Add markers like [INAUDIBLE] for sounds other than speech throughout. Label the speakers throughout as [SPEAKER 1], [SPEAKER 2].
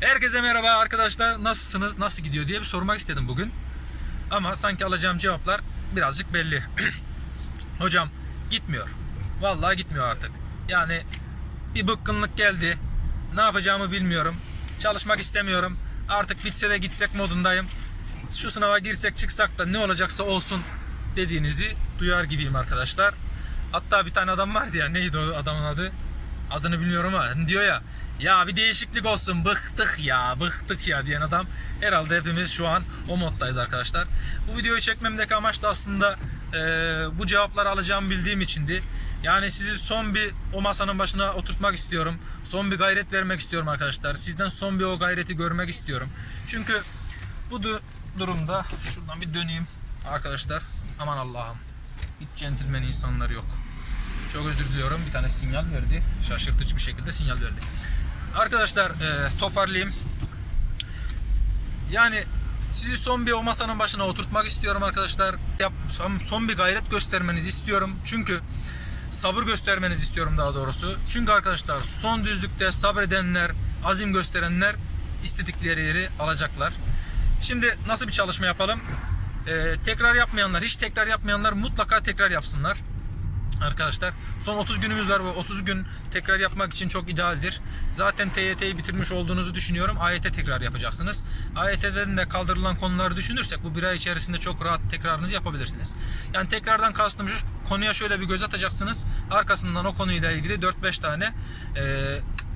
[SPEAKER 1] Herkese merhaba arkadaşlar. Nasılsınız? Nasıl gidiyor diye bir sormak istedim bugün. Ama sanki alacağım cevaplar birazcık belli. [CLEARS THROAT] Hocam gitmiyor. Vallahi gitmiyor artık. Yani bir bıkkınlık geldi. Ne yapacağımı bilmiyorum. Çalışmak istemiyorum. Artık bitse de gitsek modundayım. Şu sınava girsek çıksak da ne olacaksa olsun dediğinizi duyar gibiyim arkadaşlar. Hatta bir tane adam vardı ya neydi o adamın adı? Adını bilmiyorum ama diyor ya ya bir değişiklik olsun bıktık ya bıktık ya diyen adam herhalde hepimiz şu an o moddayız arkadaşlar. Bu videoyu çekmemdeki amaç da aslında eee, bu cevapları alacağımı bildiğim içindi. Yani sizi son bir o masanın başına oturtmak istiyorum. Son bir gayret vermek istiyorum arkadaşlar. Sizden son bir o gayreti görmek istiyorum. Çünkü bu du- durumda şuradan bir döneyim arkadaşlar. Aman Allah'ım. Hiç centilmen insanlar yok. Çok özür diliyorum. Bir tane sinyal verdi. Şaşırtıcı bir şekilde sinyal verdi. Arkadaşlar e, toparlayayım. Yani sizi son bir o masanın başına oturtmak istiyorum arkadaşlar. Yap, son- bir gayret göstermenizi istiyorum. Çünkü sabır göstermenizi istiyorum daha doğrusu. Çünkü arkadaşlar son düzlükte sabredenler, azim gösterenler istedikleri yeri alacaklar. Şimdi nasıl bir çalışma yapalım? E, tekrar yapmayanlar, hiç tekrar yapmayanlar mutlaka tekrar yapsınlar arkadaşlar. Son 30 günümüz var ve 30 gün tekrar yapmak için çok idealdir. Zaten TYT'yi bitirmiş olduğunuzu düşünüyorum. AYT tekrar yapacaksınız. AYT'den de kaldırılan konuları düşünürsek bu bir ay içerisinde çok rahat tekrarınızı yapabilirsiniz. Yani tekrardan kastım şu konuya şöyle bir göz atacaksınız. Arkasından o konuyla ilgili 4-5 tane e,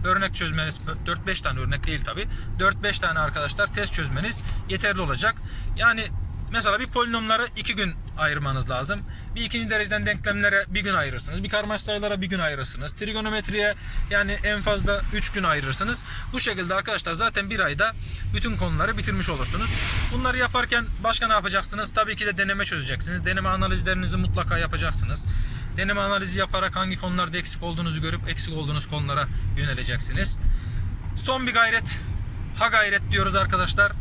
[SPEAKER 1] örnek çözmeniz 4-5 tane örnek değil tabi 4-5 tane arkadaşlar test çözmeniz yeterli olacak. Yani Mesela bir polinomları iki gün ayırmanız lazım. Bir ikinci dereceden denklemlere bir gün ayırırsınız. Bir karmaşık sayılara bir gün ayırırsınız. Trigonometriye yani en fazla 3 gün ayırırsınız. Bu şekilde arkadaşlar zaten bir ayda bütün konuları bitirmiş olursunuz. Bunları yaparken başka ne yapacaksınız? Tabii ki de deneme çözeceksiniz. Deneme analizlerinizi mutlaka yapacaksınız. Deneme analizi yaparak hangi konularda eksik olduğunuzu görüp eksik olduğunuz konulara yöneleceksiniz. Son bir gayret. Ha gayret diyoruz arkadaşlar.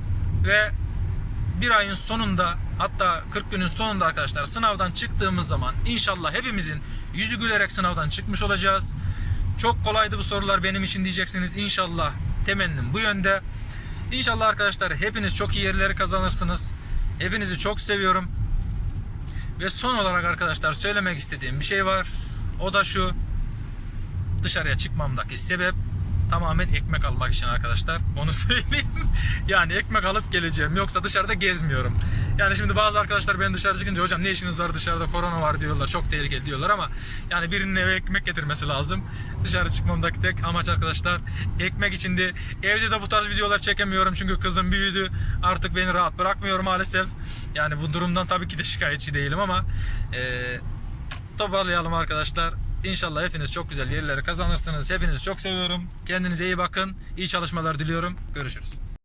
[SPEAKER 1] Ve bir ayın sonunda hatta 40 günün sonunda arkadaşlar sınavdan çıktığımız zaman inşallah hepimizin yüzü gülerek sınavdan çıkmış olacağız. Çok kolaydı bu sorular benim için diyeceksiniz. İnşallah temennim bu yönde. İnşallah arkadaşlar hepiniz çok iyi yerleri kazanırsınız. Hepinizi çok seviyorum. Ve son olarak arkadaşlar söylemek istediğim bir şey var. O da şu. Dışarıya çıkmamdaki sebep tamamen ekmek almak için arkadaşlar. Onu [LAUGHS] söyleyeyim. yani ekmek alıp geleceğim. Yoksa dışarıda gezmiyorum. Yani şimdi bazı arkadaşlar ben dışarı çıkınca hocam ne işiniz var dışarıda korona var diyorlar. Çok tehlikeli diyorlar ama yani birinin eve ekmek getirmesi lazım. Dışarı çıkmamdaki tek amaç arkadaşlar ekmek içindi. Evde de bu tarz videolar çekemiyorum çünkü kızım büyüdü. Artık beni rahat bırakmıyor maalesef. Yani bu durumdan tabii ki de şikayetçi değilim ama eee toparlayalım arkadaşlar. İnşallah hepiniz çok güzel yerlere kazanırsınız. Hepinizi çok seviyorum. Kendinize iyi bakın. İyi çalışmalar diliyorum. Görüşürüz.